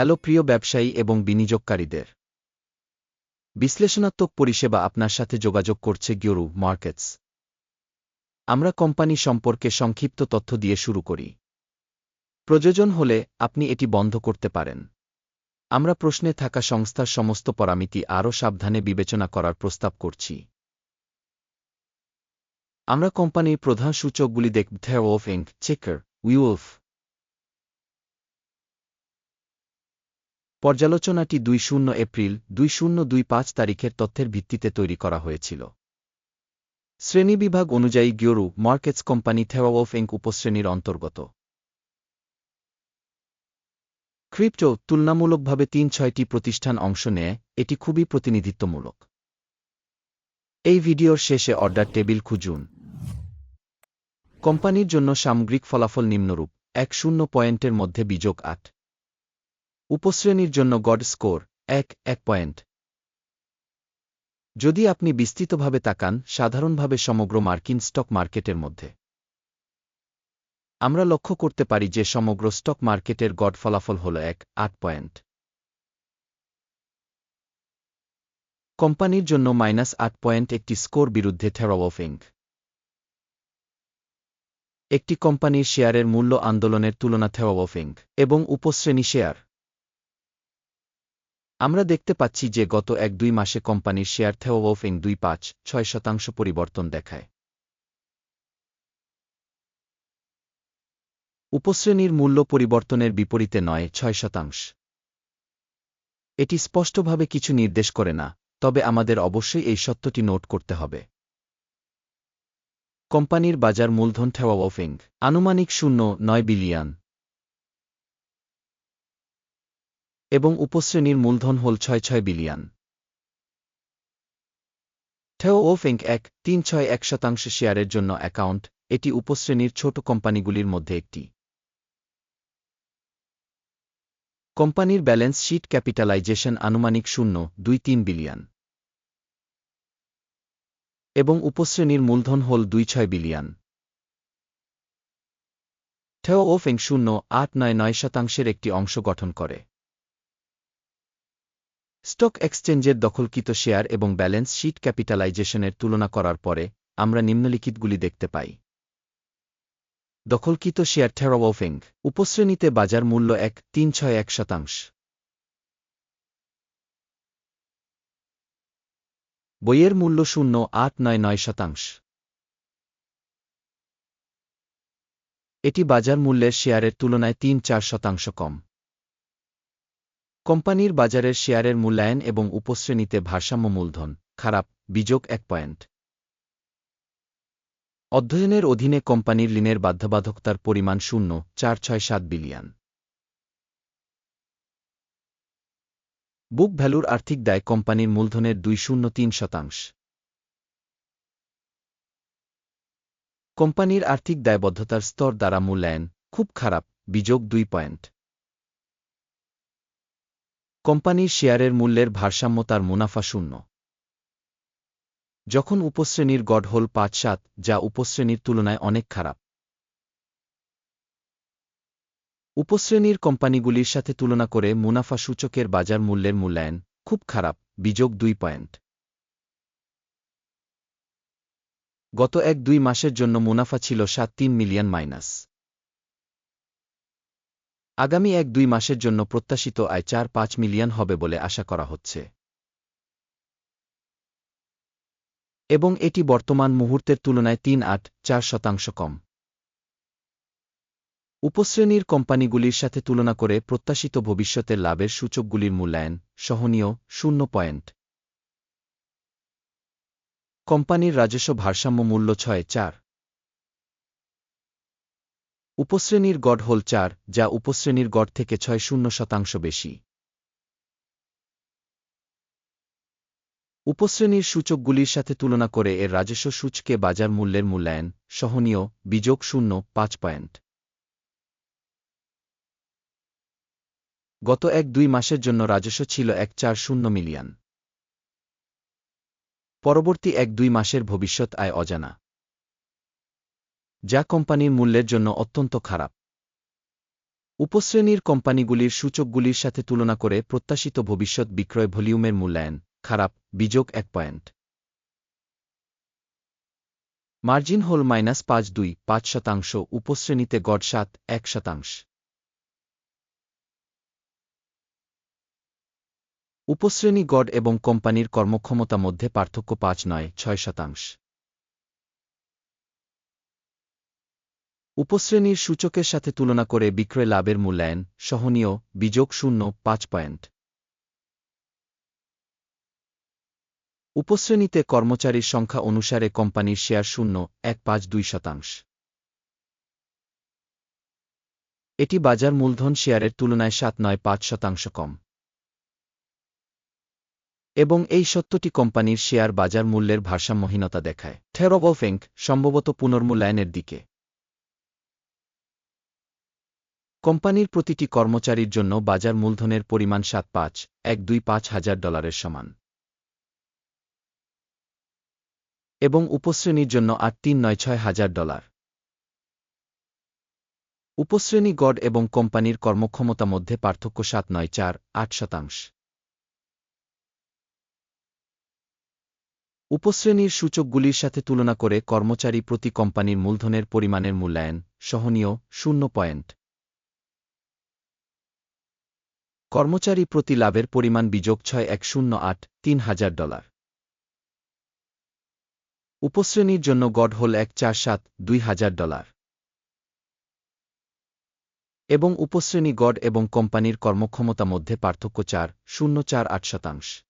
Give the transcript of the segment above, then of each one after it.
Hello প্রিয় ব্যবসায়ী এবং বিনিয়োগকারীদের। বিশ্লেষণাত্মক পরিষেবা আপনার সাথে যোগাযোগ করছে গিওরু মার্কেটস। আমরা কোম্পানি সম্পর্কে সংক্ষিপ্ত তথ্য দিয়ে শুরু করি। প্রয়োজন হলে আপনি এটি বন্ধ করতে পারেন। আমরা প্রশ্নে থাকা সংস্থার সমস্ত পরামিতি আরও সাবধানে বিবেচনা করার প্রস্তাব করছি। আমরা কোম্পানির প্রধান সূচকগুলি দেখব ওফ ইঙ্ক চেকার উইউলফ পর্যালোচনাটি দুই শূন্য এপ্রিল, দুই শূন্য দুই পাঁচ তারিখের তথ্যের ভিত্তিতে তৈরি করা হয়েছিল। শ্রেণীবিভাগ অনুযায়ী গিওরু মার্কেটস কোম্পানি থেওয়াওফ ইঙ্ক উপশ্রেণীর অন্তর্গত। ক্রিপ্টো তুলনামূলকভাবে তিন ছয়টি প্রতিষ্ঠান অংশ নেয়, এটি খুবই প্রতিনিধিত্বমূলক। এই ভিডিওর শেষে অর্ডার টেবিল খুঁজুন। কোম্পানির জন্য সামগ্রিক ফলাফল নিম্নরূপ, এক শূন্য পয়েন্টের মধ্যে বিযোগ আট। উপশ্রেণীর জন্য গড স্কোর এক এক পয়েন্ট যদি আপনি বিস্তৃতভাবে তাকান, সাধারণভাবে সমগ্র মার্কিন স্টক মার্কেটের মধ্যে। আমরা লক্ষ্য করতে পারি যে সমগ্র স্টক মার্কেটের গড ফলাফল হল এক, আট পয়েন্ট কোম্পানির জন্য মাইনাস আট পয়েন্ট একটি স্কোর বিরুদ্ধে থেরাওয়ফিং একটি কোম্পানির শেয়ারের মূল্য আন্দোলনের তুলনা থেওয়াওফিং এবং উপশ্রেণী শেয়ার। আমরা দেখতে পাচ্ছি যে গত এক দুই মাসে কোম্পানির শেয়ার থেওওফিং দুই পাঁচ ছয় শতাংশ পরিবর্তন দেখায়। উপশ্রেণীর মূল্য পরিবর্তনের বিপরীতে নয়, ছয় শতাংশ। এটি স্পষ্টভাবে কিছু নির্দেশ করে না, তবে আমাদের অবশ্যই এই সত্যটি নোট করতে হবে। কোম্পানির বাজার মূলধন থেওয়াওফিং আনুমানিক শূন্য, নয় বিলিয়ন। এবং উপশ্রেণীর মূলধন হল ছয় ছয় বিলিয়ন। থেও ওফিং এক, তিন ছয় এক শতাংশ শেয়ারের জন্য অ্যাকাউন্ট, এটি উপশ্রেণীর ছোট কোম্পানিগুলির মধ্যে একটি। কোম্পানির ব্যালেন্স শিট ক্যাপিটালাইজেশন আনুমানিক শূন্য, দুই তিন বিলিয়ন। এবং উপশ্রেণীর মূলধন হল দুই ছয় বিলিয়ন। থেও ওফেং শূন্য, আট নয় নয় শতাংশের একটি অংশ গঠন করে। স্টক এক্সচেঞ্জের দখলকৃত শেয়ার এবং ব্যালেন্স শিট ক্যাপিটালাইজেশনের তুলনা করার পরে, আমরা নিম্নলিখিতগুলি দেখতে পাই। দখলকৃত শেয়ার থেরাওফিং উপশ্রেণীতে বাজার মূল্য এক, তিন ছয় এক শতাংশ। বইয়ের মূল্য শূন্য, আট নয় নয় শতাংশ। এটি বাজার মূল্যের শেয়ারের তুলনায় তিন চার শতাংশ কম। কোম্পানির বাজারের শেয়ারের মূল্যায়ন এবং উপশ্রেণীতে ভারসাম্য মূলধন, খারাপ, বিযোগ এক পয়েন্ট। অধ্যয়নের অধীনে কোম্পানির ঋণের বাধ্যবাধকতার পরিমাণ শূন্য, চার ছয় সাত বিলিয়ন। বুক ভ্যালুর আর্থিক দায় কোম্পানির মূলধনের দুই শূন্য তিন শতাংশ। কোম্পানির আর্থিক দায়বদ্ধতার স্তর দ্বারা মূল্যায়ন, খুব খারাপ, বিযোগ দুই পয়েন্ট। কোম্পানির শেয়ারের মূল্যের ভারসাম্য তার মুনাফা শূন্য। যখন উপশ্রেণীর গড় হল পাঁচ সাত, যা উপশ্রেণীর তুলনায় অনেক খারাপ। উপশ্রেণীর কোম্পানিগুলির সাথে তুলনা করে মুনাফা সূচকের বাজার মূল্যের মূল্যায়ন খুব খারাপ, বিযোগ দুই পয়েন্ট। গত এক দুই মাসের জন্য মুনাফা ছিল সাত তিন মিলিয়ন মাইনাস। আগামী এক দুই মাসের জন্য প্রত্যাশিত আয় চার পাঁচ মিলিয়ন হবে বলে আশা করা হচ্ছে। এবং এটি বর্তমান মুহূর্তের তুলনায় তিন আট চার শতাংশ কম। উপশ্রেণীর কোম্পানিগুলির সাথে তুলনা করে প্রত্যাশিত ভবিষ্যতের লাভের সূচকগুলির মূল্যায়ন সহনীয় শূন্য পয়েন্ট। কোম্পানির রাজস্ব ভারসাম্য মূল্য ছয় চার। উপশ্রেণীর গড় হল চার, যা উপশ্রেণীর গড় থেকে ছয় শূন্য শতাংশ বেশি। উপশ্রেণীর সূচকগুলির সাথে তুলনা করে এর রাজস্ব সূচকে বাজার মূল্যের মূল্যায়ন, সহনীয়, বিযোগ শূন্য, পাঁচ পয়েন্ট। গত এক দুই মাসের জন্য রাজস্ব ছিল এক চার শূন্য মিলিয়ন। পরবর্তী এক দুই মাসের ভবিষ্যৎ আয় অজানা। যা কোম্পানির মূল্যের জন্য অত্যন্ত খারাপ। উপশ্রেণীর কোম্পানিগুলির সূচকগুলির সাথে তুলনা করে প্রত্যাশিত ভবিষ্যৎ বিক্রয় ভলিউমের মূল্যায়ন খারাপ, বিযোগ এক পয়েন্ট। মার্জিন হোল মাইনাস পাঁচ দুই, পাঁচ শতাংশ, উপশ্রেণীতে গড় সাত, এক শতাংশ। উপশ্রেণী গড় এবং কোম্পানির কর্মক্ষমতা মধ্যে পার্থক্য পাঁচ নয়, ছয় শতাংশ। উপশ্রেণীর সূচকের সাথে তুলনা করে বিক্রয় লাভের মূল্যায়ন, সহনীয়, বিযোগ শূন্য, পাঁচ পয়েন্ট। উপশ্রেণীতে কর্মচারীর সংখ্যা অনুসারে কোম্পানির শেয়ার শূন্য, এক পাঁচ দুই শতাংশ। এটি বাজার মূলধন শেয়ারের তুলনায় সাত নয় পাঁচ শতাংশ কম। এবং এই সত্যটি কোম্পানির শেয়ার বাজার মূল্যের ভারসাম্যহীনতা দেখায়। থেরোবলফেঙ্ক সম্ভবত পুনর্মূল্যায়নের দিকে। কোম্পানির প্রতিটি কর্মচারীর জন্য বাজার মূলধনের পরিমাণ সাত পাঁচ, এক দুই পাঁচ হাজার ডলারের সমান। এবং উপশ্রেণীর জন্য আট তিন নয় ছয় হাজার ডলার। উপশ্রেণী গড় এবং কোম্পানির কর্মক্ষমতা মধ্যে পার্থক্য সাত নয় চার, আট শতাংশ। উপশ্রেণীর সূচকগুলির সাথে তুলনা করে কর্মচারী প্রতি কোম্পানির মূলধনের পরিমাণের মূল্যায়ন সহনীয় শূন্য পয়েন্ট। কর্মচারী প্রতি লাভের পরিমাণ বিযোগ ছয় এক শূন্য আট তিন হাজার ডলার। উপশ্রেণীর জন্য গড় হল এক চার সাত দুই হাজার ডলার। এবং উপশ্রেণী গড় এবং কোম্পানির কর্মক্ষমতা মধ্যে পার্থক্য চার শূন্য চার আট শতাংশ।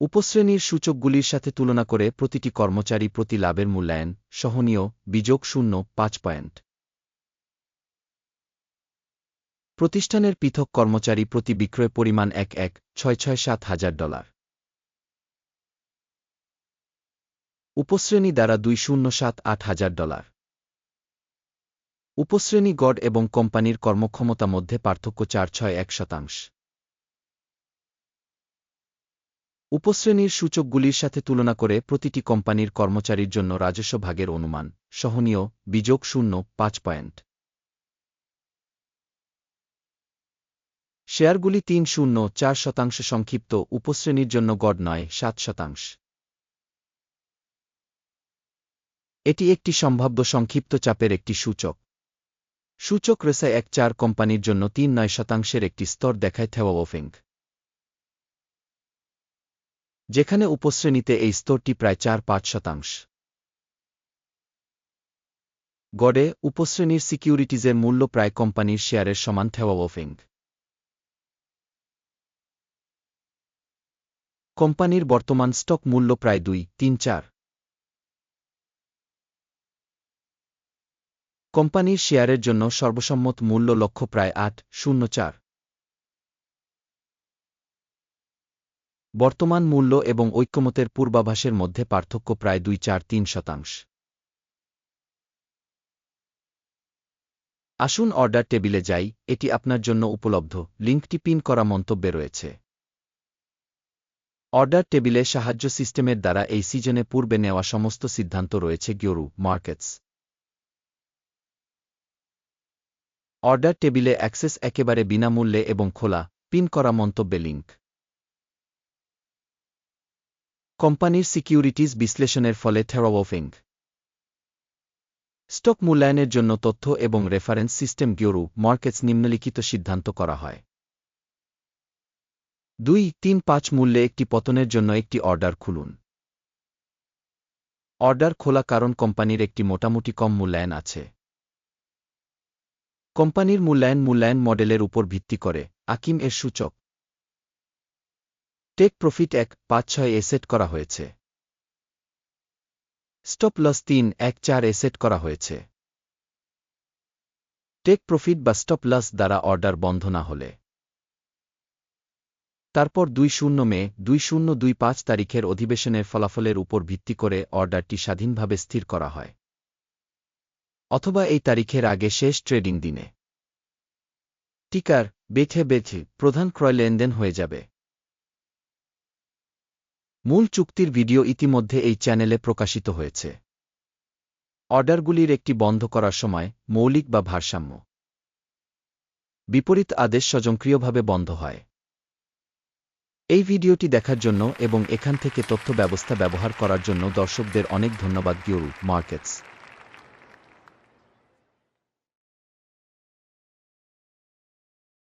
উপশ্রেণীর সূচকগুলির সাথে তুলনা করে প্রতিটি কর্মচারী প্রতি লাভের মূল্যায়ন সহনীয় বিযোগ শূন্য পাঁচ পয়েন্ট। প্রতিষ্ঠানের পৃথক কর্মচারী প্রতি বিক্রয় পরিমাণ এক এক ছয় ছয় সাত হাজার ডলার। উপশ্রেণী দ্বারা দুই শূন্য সাত আট হাজার ডলার। উপশ্রেণী গড় এবং কোম্পানির কর্মক্ষমতা মধ্যে পার্থক্য চার ছয় এক শতাংশ। উপশ্রেণীর সূচকগুলির সাথে তুলনা করে প্রতিটি কোম্পানির কর্মচারীর জন্য রাজস্ব ভাগের অনুমান, সহনীয়, বিযোগ শূন্য, পাঁচ পয়েন্ট। শেয়ারগুলি তিন শূন্য, চার শতাংশ সংক্ষিপ্ত, উপশ্রেণীর জন্য গড় নয়, সাত শতাংশ। এটি একটি সম্ভাব্য সংক্ষিপ্ত চাপের একটি সূচক। সূচক রেসায় এক চার কোম্পানির জন্য তিন নয় শতাংশের একটি স্তর দেখায় থেওয়াওফেঙ্গ যেখানে উপশ্রেণীতে এই স্তরটি প্রায় চার পাঁচ শতাংশ। গড়ে উপশ্রেণীর সিকিউরিটিজের মূল্য প্রায় কোম্পানির শেয়ারের সমান থেওয়াওফেঙ্গ কোম্পানির বর্তমান স্টক মূল্য প্রায় দুই, তিন, চার। কোম্পানির শেয়ারের জন্য সর্বসম্মত মূল্য লক্ষ্য প্রায় আট, শূন্য, চার। বর্তমান মূল্য এবং ঐক্যমতের পূর্বাভাসের মধ্যে পার্থক্য প্রায় দুই, চার, তিন শতাংশ। আসুন অর্ডার টেবিলে যাই, এটি আপনার জন্য উপলব্ধ। লিঙ্কটি পিন করা মন্তব্যে রয়েছে। অর্ডার টেবিলে সাহায্য সিস্টেমের দ্বারা এই সিজনে পূর্বে নেওয়া সমস্ত সিদ্ধান্ত রয়েছে গিওরু মার্কেটস। অর্ডার টেবিলে অ্যাক্সেস একেবারে বিনামূল্যে এবং খোলা, পিন করা মন্তব্যে লিঙ্ক কোম্পানির সিকিউরিটিজ বিশ্লেষণের ফলে থেরাওফিং স্টক মূল্যায়নের জন্য তথ্য এবং রেফারেন্স সিস্টেম গিওরু মার্কেটস নিম্নলিখিত সিদ্ধান্ত করা হয়। দুই তিন পাঁচ মূল্যে একটি পতনের জন্য একটি অর্ডার খুলুন। অর্ডার খোলা কারণ কোম্পানির একটি মোটামুটি কম মূল্যায়ন আছে। কোম্পানির মূল্যায়ন মূল্যায়ন মডেলের উপর ভিত্তি করে, আকিম এর সূচক। টেক প্রফিট এক, পাঁচ, ছয় এ সেট করা হয়েছে। স্টপ লস তিন, এক, চার এ সেট করা হয়েছে। টেক প্রফিট বা স্টপ লস দ্বারা অর্ডার বন্ধ না হলে। তারপর দুই শূন্য মে, দুই শূন্য দুই পাঁচ তারিখের অধিবেশনের ফলাফলের উপর ভিত্তি করে অর্ডারটি স্বাধীনভাবে স্থির করা হয়। অথবা এই তারিখের আগে শেষ ট্রেডিং দিনে। টিকার বেথে বেথে প্রধান ক্রয় লেনদেন হয়ে যাবে। মূল চুক্তির ভিডিও ইতিমধ্যে এই চ্যানেলে প্রকাশিত হয়েছে। অর্ডারগুলির একটি বন্ধ করার সময় মৌলিক বা ভারসাম্য। বিপরীত আদেশ স্বজনক্রিয়ভাবে বন্ধ হয়। এই ভিডিওটি দেখার জন্য এবং এখান থেকে তথ্য ব্যবস্থা ব্যবহার করার জন্য দর্শকদের অনেক ধন্যবাদ গিউরু মার্কেটস।